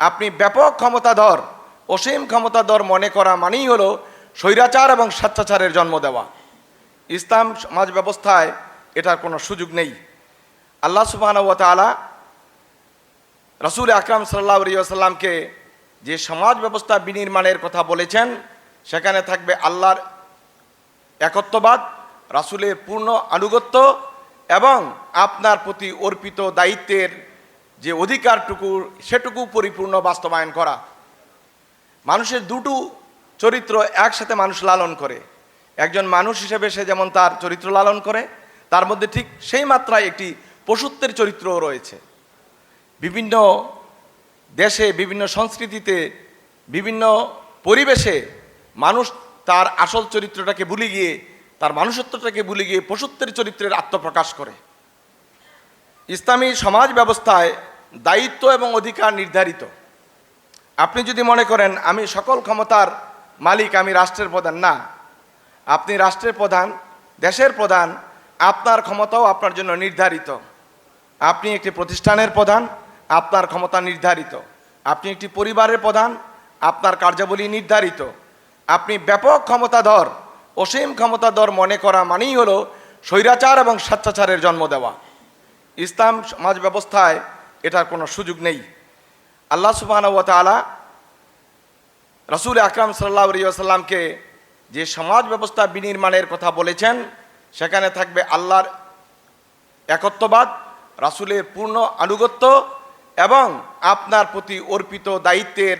আপনি ব্যাপক ক্ষমতাধর, অসীম ক্ষমতাধর মনে করা মানেই হলো স্বৈরাচার এবং স্বেচ্ছাচারের জন্ম দেওয়া। ইসলাম সমাজ ব্যবস্থায় এটার কোনো সুযোগ নেই। আল্লাহ সুবাহ তালা রসুল আকরাম সাল্লাহ সাল্লামকে যে সমাজ ব্যবস্থা বিনির্মাণের কথা বলেছেন, সেখানে থাকবে আল্লাহর একত্ববাদ, রাসুলের পূর্ণ আনুগত্য এবং আপনার প্রতি অর্পিত দায়িত্বের যে অধিকারটুকু, সেটুকু পরিপূর্ণ বাস্তবায়ন করা। মানুষের দুটো চরিত্র একসাথে মানুষ লালন করে। একজন মানুষ হিসেবে সে যেমন তার চরিত্র লালন করে, তার মধ্যে ঠিক সেই মাত্রায় একটি পশুত্বের চরিত্রও রয়েছে। বিভিন্ন দেশে, বিভিন্ন সংস্কৃতিতে, বিভিন্ন পরিবেশে মানুষ তার আসল চরিত্রটাকে ভুলে গিয়ে, তার মানুষত্বটাকে ভুলে গিয়ে পশুত্বের চরিত্রের আত্মপ্রকাশ করে। ইসলামী সমাজ ব্যবস্থায় দায়িত্ব এবং অধিকার নির্ধারিত। আপনি যদি মনে করেন, আমি সকল ক্ষমতার মালিক, আমি রাষ্ট্রের প্রধান। না, আপনি রাষ্ট্রের প্রধান, দেশের প্রধান, আপনার ক্ষমতাও আপনার জন্য নির্ধারিত। আপনি একটি প্রতিষ্ঠানের প্রধান, আপনার ক্ষমতা নির্ধারিত। আপনি একটি পরিবারের প্রধান, আপনার কার্যাবলী নির্ধারিত। আপনি ব্যাপক ক্ষমতাধর, অসীম ক্ষমতাধর মনে করা মানেই হলো স্বৈরাচার এবং স্বেচ্ছাচারের জন্ম দেওয়া। ইসলাম সমাজ ব্যবস্থায় এটার কোনো সুযোগ নেই। আল্লাহ সুবাহ তালা রসুল আকরাম সাল্লাহ সাল্লামকে যে সমাজ ব্যবস্থা বিনির্মাণের কথা বলেছেন, সেখানে থাকবে আল্লাহর একত্ববাদ, রাসুলের পূর্ণ আনুগত্য এবং আপনার প্রতি অর্পিত দায়িত্বের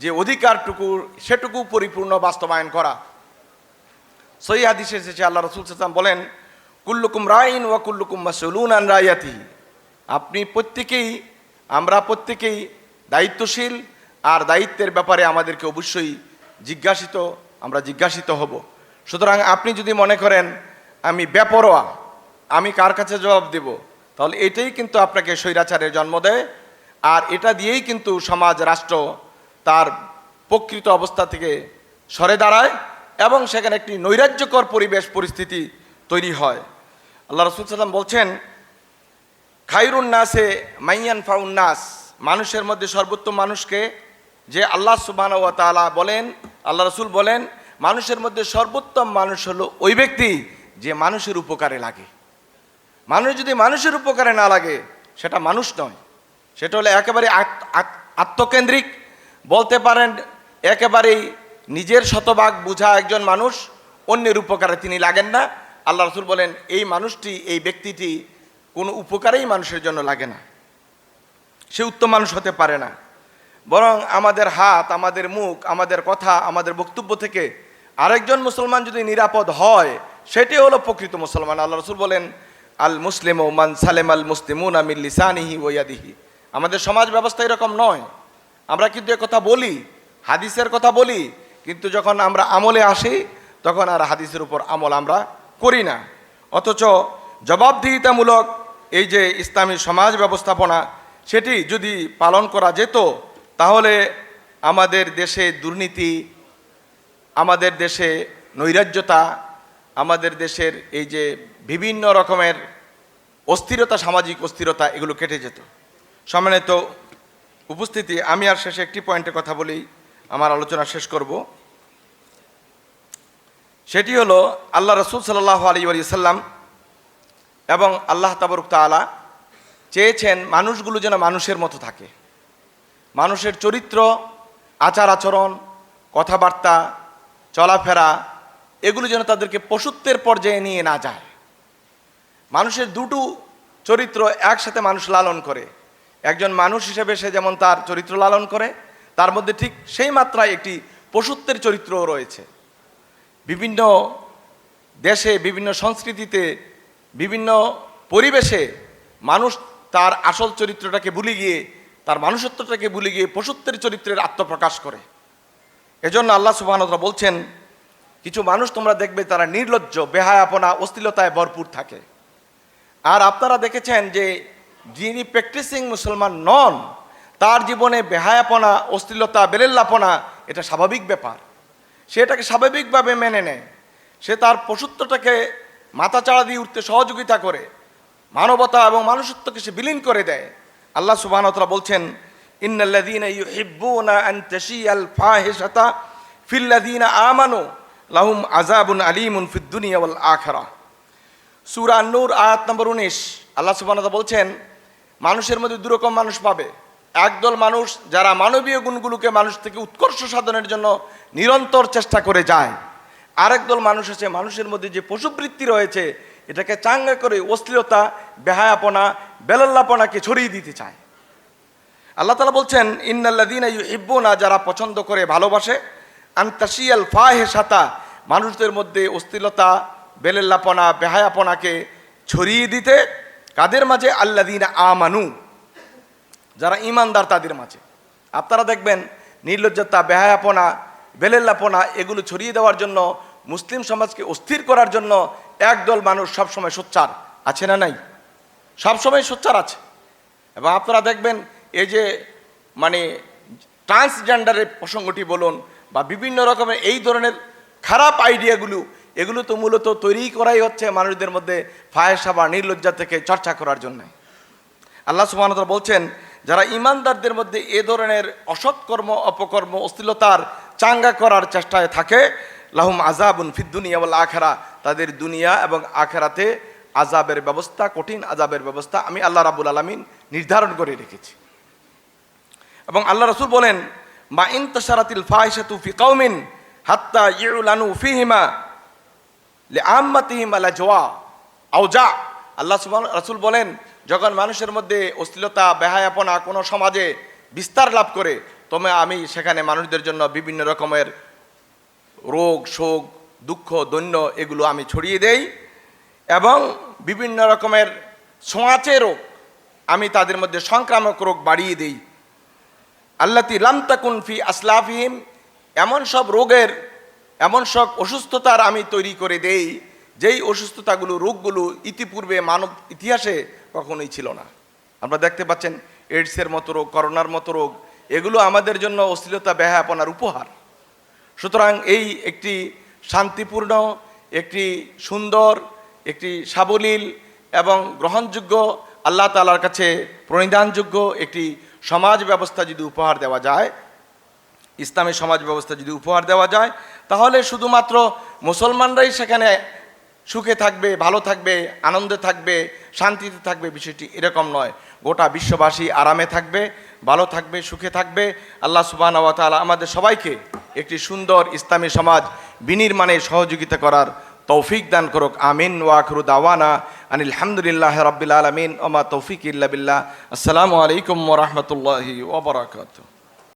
যে অধিকারটুকু, সেটুকু পরিপূর্ণ বাস্তবায়ন করা। সই এসেছে, আল্লাহ রসুল সাল্লাম বলেন কুল্লুকুম রাইন ওয়া কুল্লুকুম মাসুলুন আন রায়াতি আপনি প্রত্যেকেই, আমরা প্রত্যেকেই দায়িত্বশীল, আর দায়িত্বের ব্যাপারে আমাদেরকে অবশ্যই জিজ্ঞাসিত, আমরা জিজ্ঞাসিত হব। সুতরাং আপনি যদি মনে করেন, আমি বেপরোয়া, আমি কার কাছে জবাব দেব? তাহলে এটাই কিন্তু আপনাকে স্বৈরাচারের জন্ম দেয়, আর এটা দিয়েই কিন্তু সমাজ, রাষ্ট্র তার প্রকৃত অবস্থা থেকে সরে দাঁড়ায় এবং সেখানে একটি নৈরাজ্যকর পরিবেশ, পরিস্থিতি তৈরি হয়। আল্লাহ রসুল সাল্লাম বলছেন খাইরুন নাসে মাইয়ান ফাউন নাস। মানুষের মধ্যে সর্বোত্তম মানুষকে যে আল্লাহ সুবাহ তালা বলেন, আল্লাহ রসুল বলেন, মানুষের মধ্যে সর্বোত্তম মানুষ হলো ওই ব্যক্তি যে মানুষের উপকারে লাগে। মানুষ যদি মানুষের উপকারে না লাগে, সেটা মানুষ নয়। সেটা হলো একেবারে আত- আত- আত্মকেন্দ্রিক। বলতে পারেন, একেবারেই নিজের শতভাগ বোঝা একজন মানুষ, অন্যের উপকারে তিনি লাগেন না। আল্লাহ রসুল বলেন, এই মানুষটি, এই ব্যক্তিটি কোনো উপকারেই মানুষের জন্য লাগে না। সে উত্তম মানুষ হতে পারে না। বরং আমাদের হাত, আমাদের মুখ, আমাদের কথা, আমাদের বক্তব্য থেকে আরেকজন মুসলমান যদি নিরাপদ হয়, সেটি হলো প্রকৃত মুসলমান। আল্লাহ রসুল বলেন, আল মুসলিম মান সালেম আল মুসলিমুন আমিল লিসানিহি ওয়াদিহি আমাদের সমাজ ব্যবস্থা এরকম নয়। আমরা কিন্তু কথা বলি, হাদিসের কথা বলি, কিন্তু যখন আমরা আমলে আসি, তখন আর হাদিসের উপর আমল আমরা করি না। অথচ জবাবদিহিতামূলক এই যে ইসলামী সমাজ ব্যবস্থাপনা, সেটি যদি পালন করা যেত, তাহলে আমাদের দেশে দুর্নীতি, আমাদের দেশে নৈরাজ্যতা, আমাদের দেশের এই যে বিভিন্ন রকমের অস্থিরতা, সামাজিক অস্থিরতা, এগুলো কেটে যেত। সম্মানিত উপস্থিতি, আমি আর শেষে একটি পয়েন্টের কথা বলেই আমার আলোচনা শেষ করব। সেটি হলো আল্লাহ রসুল সাল্লাহ আলী সাল্লাম এবং আল্লাহ তাবরুক তালা চেয়েছেন মানুষগুলো যেন মানুষের মতো থাকে। মানুষের চরিত্র, আচার আচরণ, কথাবার্তা, চলাফেরা, এগুলো যেন তাদেরকে পশুত্বের পর্যায়ে নিয়ে না যায়। মানুষের দুটো চরিত্র একসাথে মানুষ লালন করে। একজন মানুষ হিসেবে সে যেমন তার চরিত্র লালন করে, তার মধ্যে ঠিক সেই মাত্রায় একটি পশুত্বের চরিত্রও রয়েছে। বিভিন্ন দেশে, বিভিন্ন সংস্কৃতিতে, বিভিন্ন পরিবেশে মানুষ তার আসল চরিত্রটাকে ভুলে গিয়ে, তার মানুষত্বটাকে ভুলে গিয়ে পশুত্বের চরিত্রের আত্মপ্রকাশ করে। এজন্য আল্লাহ সুবাহনতরা বলছেন, কিছু মানুষ তোমরা দেখবে তারা নির্লজ্জ, বেহায়াপনা অস্থিলতায় ভরপুর থাকে। আর আপনারা দেখেছেন যে, যিনি প্র্যাকটিসিং মুসলমান নন, তার জীবনে বেহায়াপনা, অশ্লীলতা, বেলেল্লাপনা, এটা স্বাভাবিক ব্যাপার। সে এটাকে স্বাভাবিকভাবে মেনে নেয়। সে তার পশুত্বটাকে মাথা চাড়া দিয়ে উঠতে সহযোগিতা করে। মানবতা এবং মানুষত্বকে সে বিলীন করে দেয়। আল্লাহ সুবাহতলা বলছেন ফিল্লাযীনা আমানু লাহুম আযাবুন আলীমুন ফিদ দুনিয়া ওয়াল আখিরাহ। সূরা নূর আয়াত নম্বর 19 আল্লাহ সুবহানাহু বলছেন, মানুষের মধ্যে দুরকম মানুষ পাবে। একদল মানুষ যারা মানবীয় গুণগুলোকে মানুষ থেকে উৎকর্ষ সাধনের জন্য নিরন্তর চেষ্টা করে যায়। আরেক দল মানুষ আছে, মানুষের মধ্যে যে পশুবৃত্তি রয়েছে, এটাকে চাঙ্গা করে অশ্লীলতা, বেহায়াপনা, বেলাল্লাপনাকে ছড়িয়ে দিতে চায়। আল্লাহ তালা বলছেন ইন্নাল্লাদিন ইব্বনা যারা পছন্দ করে, ভালোবাসে আন্তাসিয়াল ফাহে সাতা মানুষদের মধ্যে অশ্লীলতা, বেলেল্লাপনা, বেহায়াপনাকে ছড়িয়ে দিতে, কাদের মাঝে? আল্লাদিন আমানু। যারা ইমানদার তাদের মাঝে। আপনারা দেখবেন, নির্লজ্জতা, বেহায়াপনা, বেলেল্লাপনা, এগুলো ছড়িয়ে দেওয়ার জন্য, মুসলিম সমাজকে অস্থির করার জন্য একদল মানুষ সবসময় সোচ্চার। আছে না নাই? সবসময় সোচ্চার আছে। এবং আপনারা দেখবেন, এই যে মানে ট্রান্সজেন্ডারের প্রসঙ্গটি বলুন বা বিভিন্ন রকমের এই ধরনের খারাপ আইডিয়াগুলো, এগুলো তো মূলত তৈরি করাই হচ্ছে মানুষদের মধ্যে ফায়সা বা নির্লজ্জা থেকে চর্চা করার জন্য। আল্লাহ সুবাহতলা বলছেন যারা ইমানদারদের মধ্যে এ ধরনের অসৎকর্ম অপকর্ম, অশ্লীলতার চাঙ্গা করার চেষ্টায় থাকে, লাহুম আজাবুন ফিদ্দুনিয়া বল আখেরা। তাদের দুনিয়া এবং আখেরাতে আজাবের ব্যবস্থা, কঠিন আজাবের ব্যবস্থা আমি আল্লাহ রাবুল আলমিন নির্ধারণ করে রেখেছি। এবং আল্লাহ রসুল বলেন, মা ইন্তসারাতিল ফাহিশাতু ফি কওমিন হাত্তা ইউলানু ফিহিমা লে আম্মাতিহিম আলা জোয়া আউজা আল্লাহ রাসূল বলেন যখন মানুষের মধ্যে অশ্লীলতা, বেহায়াপনা কোনো সমাজে বিস্তার লাভ করে, তবে আমি সেখানে মানুষদের জন্য বিভিন্ন রকমের রোগ, শোক, দুঃখ, দৈন্য এগুলো আমি ছড়িয়ে দেই এবং বিভিন্ন রকমের ছোঁয়াচে রোগ, আমি তাদের মধ্যে সংক্রামক রোগ বাড়িয়ে দেই। আল্লাতি লামতাকুন ফি আসলাফিহিম, এমন সব রোগের, এমন সব অসুস্থতার আমি তৈরি করে দেই যেই অসুস্থতাগুলো, রোগগুলো ইতিপূর্বে মানব ইতিহাসে কখনোই ছিল না। আমরা দেখতে পাচ্ছেন এইডসের মতো রোগ, করোনার মতো রোগ, এগুলো আমাদের জন্য অশ্লীলতা ব্যাহাপনার উপহার। সুতরাং এই একটি শান্তিপূর্ণ, একটি সুন্দর, একটি সাবলীল এবং গ্রহণযোগ্য, আল্লাহ তালার কাছে প্রণিধানযোগ্য একটি সমাজ ব্যবস্থা যদি উপহার দেওয়া যায়, ইসলামী সমাজ ব্যবস্থা যদি উপহার দেওয়া যায়, তাহলে শুধুমাত্র মুসলমানরাই সেখানে সুখে থাকবে, ভালো থাকবে, আনন্দে থাকবে, শান্তিতে থাকবে, বিষয়টি এরকম নয়। গোটা বিশ্ববাসী আরামে থাকবে, ভালো থাকবে, সুখে থাকবে। আল্লাহ সুবাহ আমাদের সবাইকে একটি সুন্দর ইসলামী সমাজ বিনির্মাণে সহযোগিতা করার তৌফিক দান করুক। আমিন ওয়াখরু দাওয়ানা আনিল হামদুলিল্লাহ রব্বিল আলমিন। ওমা তৌফিক ইল্লা বিল্লাহ। আসসালামু আলাইকুম ওরহমতুল্লাহি ওবরাকাতুহ